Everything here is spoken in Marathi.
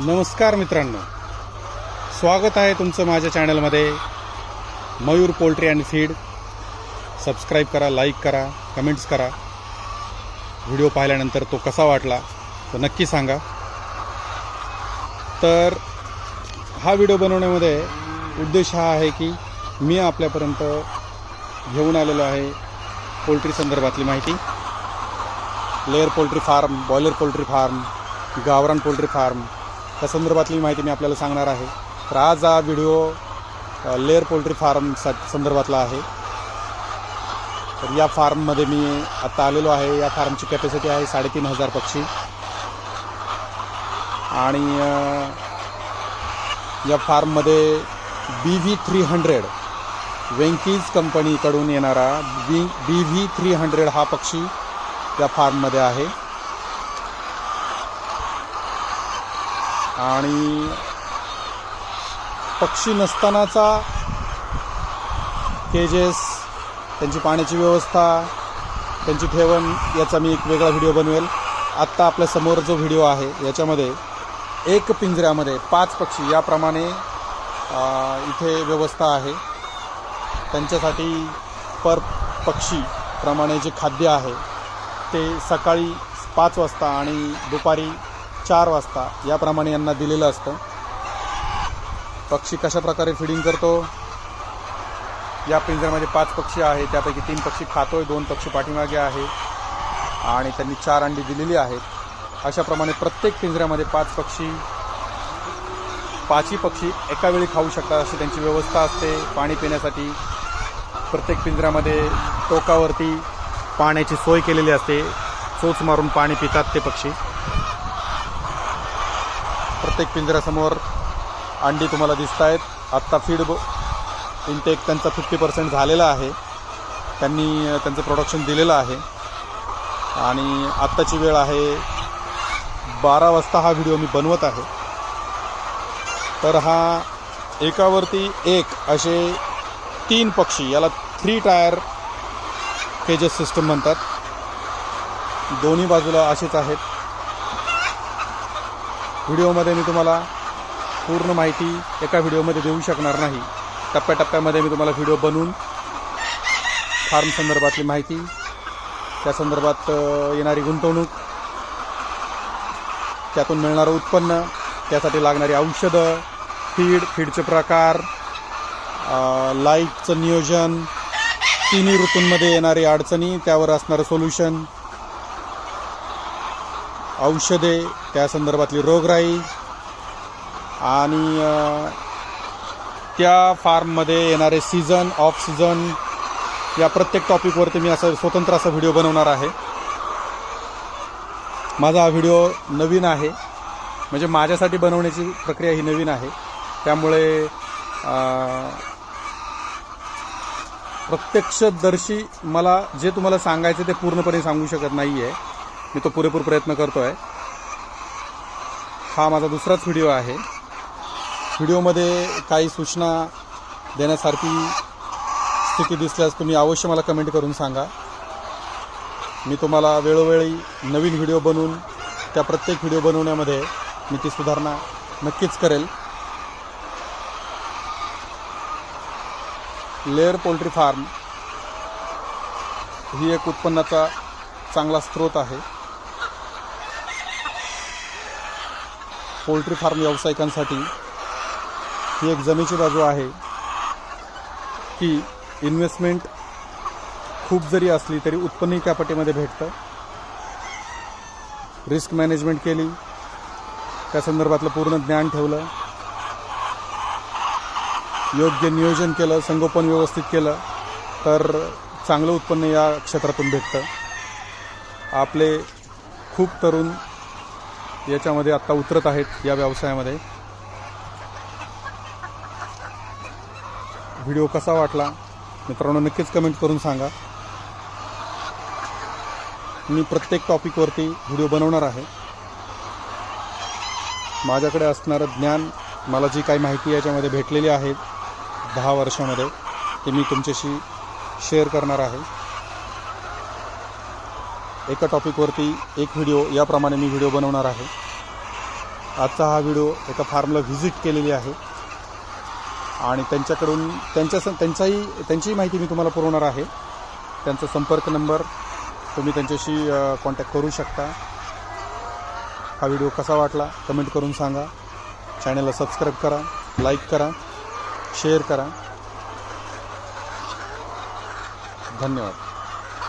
नमस्कार मित्रांनो. स्वागत आहे तुमचं माझ्या चॅनलमध्ये. Mayur poultry and feed. Subscribe करा लाईक करा कमेंट्स करा. व्हिडिओ पाहिल्यानंतर तो कसा वाटला तो नक्की सांगा. तर हा व्हिडिओ बनवण्यामध्ये उद्देश हा आहे की मी आपल्यापर्यंत घेऊन आलेलो आहे पोल्ट्री संदर्भातली माहिती. Layer poultry farm broiler poultry farm गावरान पोल्ट्री फार्म त्या संदर्भातली माहिती मी आपल्याला सांगणार आहे. तर आज हा व्हिडिओ लेअर पोल्ट्री फार्मसा संदर्भातला आहे. तर या फार्ममध्ये मी आत्ता आलेलो आहे. या फार्मची कॅपॅसिटी आहे साडेतीन हजार पक्षी. आणि या फार्ममध्ये B V three hundred Venky's कंपनीकडून येणारा B B V three hundred हा पक्षी या फार्ममध्ये आहे. आणि पक्षी नसतानाचा केजेस त्यांची पाण्याची व्यवस्था त्यांची ठेवण याचा मी एक वेगळा व्हिडिओ बनवेल. आत्ता आपल्यासमोर जो व्हिडिओ आहे याच्यामध्ये एक पिंजऱ्यामध्ये पाच पक्षी याप्रमाणे इथे व्यवस्था आहे. त्यांच्यासाठी पर पक्षी प्रमाणे जे खाद्य आहे ते सकाळी पाच वाजता आणि दुपारी चार वाजता याप्रमाणे यांना दिलेलं असतं. पक्षी कशा प्रकारे फिडिंग करतो? या पिंजऱ्यामध्ये पाच पक्षी आहे त्यापैकी तीन पक्षी खातोय दोन पक्षी पाठीमागे आहे. आणि त्यांनी चार अंडी दिलेली आहेत. अशाप्रमाणे प्रत्येक पिंजऱ्यामध्ये पाच पक्षी पाचही पक्षी एका वेळी खाऊ शकतात अशी त्यांची व्यवस्था असते. पाणी पिण्यासाठी प्रत्येक पिंजऱ्यामध्ये टोकावरती पाण्याची सोय केलेली असते. चोच मारून पाणी पितात ते पक्षी. प्रत्येक पिंजऱ्यासमोर अंडी तुम्हाला दिसत आहेत आत्ता फीड इंटेक त्यांचा फिफ्टी पर्सेंट झालेला आहे. त्यांनी त्यांचं प्रोडक्शन दिलेलं आहे. आणि आत्ताची वेळ आहे बारा वाजता हा व्हिडिओ मी बनवत आहे. तर हा एकावरती एक असे तीन पक्षी याला थ्री टायर केजेस सिस्टम म्हणतात. दोन्ही बाजूला असेच आहेत. व्हिडिओमध्ये मी तुम्हाला पूर्ण माहिती एका व्हिडिओमध्ये देऊ शकणार नाही. टप्प्याटप्प्यामध्ये मी तुम्हाला व्हिडिओ बनवून फार्म संदर्भातली माहिती त्या संदर्भात येणारी गुंतवणूक त्यातून मिळणारं उत्पन्न त्यासाठी लागणारी औषधं फीड फीडचे प्रकार लाईटचं नियोजन तिन्ही ऋतूंमध्ये येणारी अडचणी त्यावर असणारं सोल्युशन औषधे त्या संदर्भातली रोगराई आणि त्या फार्ममध्ये येणारे सीझन ऑफ सीझन या प्रत्येक टॉपिकवरती मी असं स्वतंत्र असा व्हिडिओ बनवणार आहे. माझा हा व्हिडिओ नवीन आहे. म्हणजे माझ्यासाठी बनवण्याची प्रक्रिया ही नवीन आहे. त्यामुळे प्रत्यक्षदर्शी मला जे तुम्हाला सांगायचं ते पूर्णपणे सांगू शकत नाही आहे मी तो पुरेपूर प्रयत्न करतो आहे हा माझा दुसराच व्हिडिओ आहे. व्हिडिओमध्ये काही सूचना देण्यासारखी स्थिती दिसल्यास तुम्ही अवश्य मला कमेंट करून सांगा. मी तुम्हाला वेळोवेळी नवीन व्हिडिओ बनवून त्या प्रत्येक व्हिडिओ बनवण्यामध्ये मी ती सुधारणा नक्कीच करेल. लेअर पोल्ट्री फार्म ही एक उत्पन्नाचा चांगला स्रोत आहे. पोल्ट्री फार्म व्यावसायिकांसाठी ही एक जमेची बाजू आहे की इन्व्हेस्टमेंट खूप जरी असली तरी उत्पन्नही त्या भेटतं. रिस्क मॅनेजमेंट केली. त्या संदर्भातलं पूर्ण ज्ञान ठेवलं. योग्य नियोजन केलं संगोपन व्यवस्थित केलं तर चांगलं उत्पन्न या क्षेत्रातून भेटतं. आपले खूप तरुण याच्यामध्ये आत्ता उतरत आहेत या व्यवसायामध्ये. व्हिडिओ कसा वाटला? मित्रांनो नक्कीच कमेंट करून सांगा. मी प्रत्येक टॉपिकवरती व्हिडिओ बनवणार आहे. माझ्याकडे असणारं ज्ञान मला जी काही माहिती याच्यामध्ये भेटलेली आहे दहा वर्षामध्ये ते मी तुमच्याशी शेअर करणार आहे. एका टॉपिकवरती एक व्हिडिओ याप्रमाणे मी व्हिडिओ बनवणार आहे. आजचा हा व्हिडिओ एका फार्मला व्हिजिट केलेली आहे. आणि त्यांच्याकडून त्यांच्या त्यांचाही त्यांचीही माहिती मी तुम्हाला पुरवणार आहे. त्यांचा संपर्क नंबर तुम्ही त्यांच्याशी कॉन्टॅक्ट करू शकता. हा व्हिडिओ कसा वाटला कमेंट करून सांगा. चॅनलला सबस्क्राईब करा लाईक करा शेअर करा. धन्यवाद.